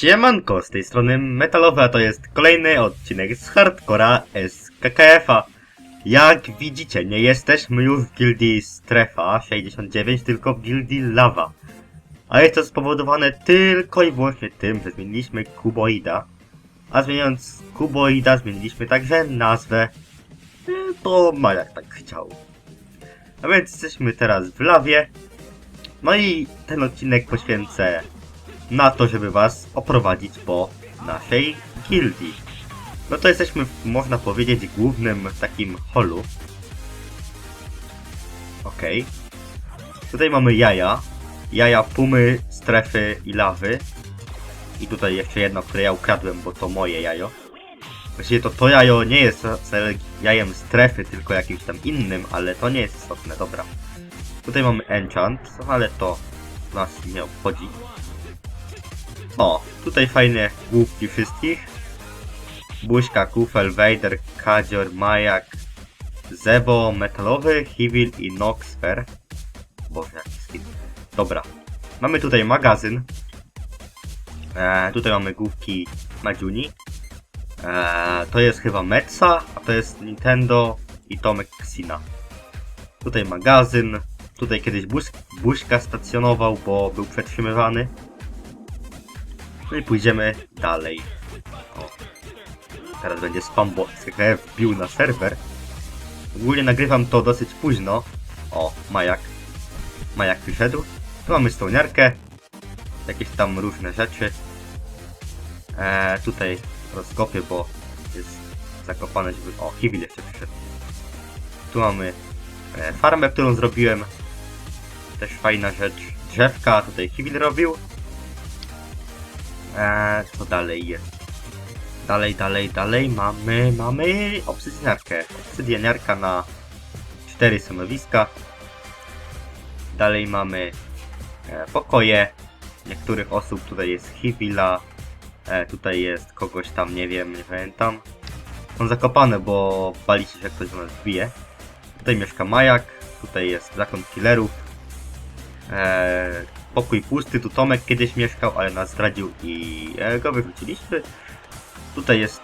Siemanko, z tej strony Metalowe, a to jest kolejny odcinek z Hardcora SKKF-a. Jak widzicie, nie jesteśmy już w gildii Strefa 69, tylko w gildii Lava. A jest to spowodowane tylko i wyłącznie tym, że zmieniliśmy Kuboida. A zmieniając Kuboida, zmieniliśmy także nazwę, bo Majak tak chciał. A więc jesteśmy teraz w lawie. No i ten odcinek poświęcę na to, żeby was oprowadzić po naszej gildii. No to jesteśmy, można powiedzieć, głównym takim holu. Okej. Tutaj mamy jaja. Jaja pumy, strefy i lawy. I tutaj jeszcze jedno, które ja ukradłem, bo to moje jajo. Właściwie to to jajo nie jest jajem strefy, tylko jakimś tam innym, ale to nie jest istotne, dobra. Tutaj mamy enchant, ale to nas nie obchodzi. O, tutaj fajne główki wszystkich. Buźka, Kufel, Vader, Kadzior, Majak, Zebo, Metalowy, Hivil i Noxfer. Boże, jaki skin. Dobra. Mamy tutaj magazyn. E, tutaj mamy główki Madziuni. E, to jest chyba Metsa, a to jest Nintendo i Tomek Xina. Tutaj magazyn. Tutaj kiedyś Buź, Buźka stacjonował, bo był przetrzymywany. No i pójdziemy dalej. O. Teraz będzie spam, bo SKKF wbił na serwer. Ogólnie nagrywam to dosyć późno. O, Majak. Majak wyszedł. Tu mamy stołniarkę. Jakieś tam różne rzeczy. Eee, tutaj rozkopię, bo jest zakopane, żeby... O, Hibil jeszcze przyszedł. Tu mamy e, farmę, którą zrobiłem. Też fajna rzecz. Drzewka tutaj Hibil robił. Eee, co dalej jest? Dalej, dalej, dalej mamy, mamy obsydianiarkę. Obsydianiarka na cztery stanowiska. Dalej mamy e, pokoje. Niektórych osób tutaj jest Hivila. E, tutaj jest kogoś tam, nie wiem, nie pamiętam. Są zakopane, bo bali się, że ktoś do nas wbije. Tutaj mieszka Majak. Tutaj jest zakon killerów. E, pokój pusty, tu Tomek kiedyś mieszkał, ale nas zdradził i e, go wyrzuciliśmy. Tutaj jest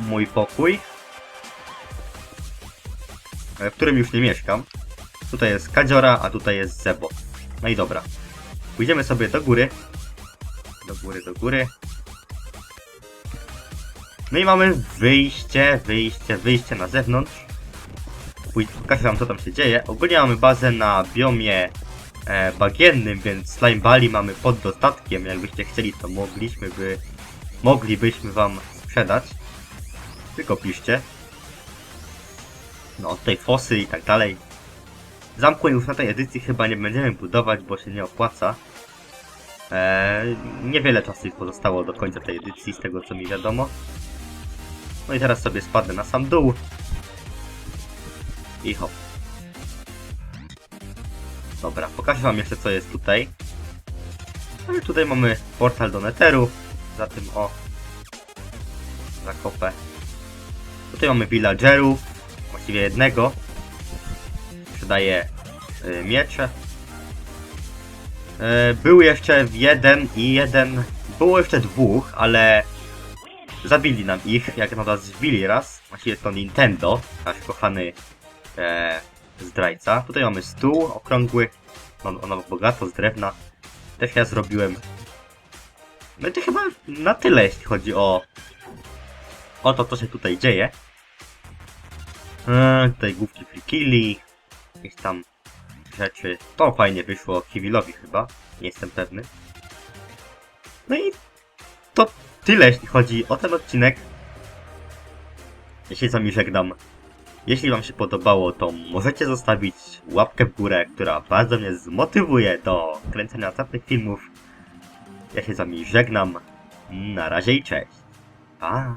mój pokój, e, w którym już nie mieszkam. Tutaj jest Kadziora, a tutaj jest Zebo. No i dobra. Pójdziemy sobie do góry. Do góry, do góry. No i mamy wyjście, wyjście, wyjście na zewnątrz. Pokażę wam co tam się dzieje. Ogólnie mamy bazę na biomie e, bagiennym, więc slime bali mamy pod dostatkiem. Jakbyście chcieli, to mogliśmy by, moglibyśmy wam sprzedać. Tylko piszcie. No, tutaj fosy i tak dalej. Zamku już na tej edycji chyba nie będziemy budować, bo się nie opłaca. Eee, niewiele czasu pozostało do końca tej edycji, z tego co mi wiadomo. No i teraz sobie spadnę na sam dół. I hop. Dobra, pokażę wam jeszcze co jest tutaj. I tutaj mamy portal do Netheru. Za tym o. Zakopę. Tutaj mamy villagerów. Właściwie jednego. Sprzedaje y, miecze. Y, był jeszcze jeden i jeden. Było jeszcze dwóch, ale zabili nam ich, jak na nas zbili raz. Właściwie to Nintendo, nasz kochany e, zdrajca. Tutaj mamy stół okrągły, on, ono bogato z drewna. Też ja zrobiłem. No i to chyba na tyle, jeśli chodzi o, o to, co się tutaj dzieje. E, tutaj główki frikili, jakieś tam rzeczy. To fajnie wyszło Kiwilowi chyba, nie jestem pewny. No i to tyle, jeśli chodzi o ten odcinek. Ja się z wami żegnam. Jeśli wam się podobało, to możecie zostawić łapkę w górę, która bardzo mnie zmotywuje do kręcenia następnych filmów. Ja się z wami żegnam. Na razie i cześć. Pa!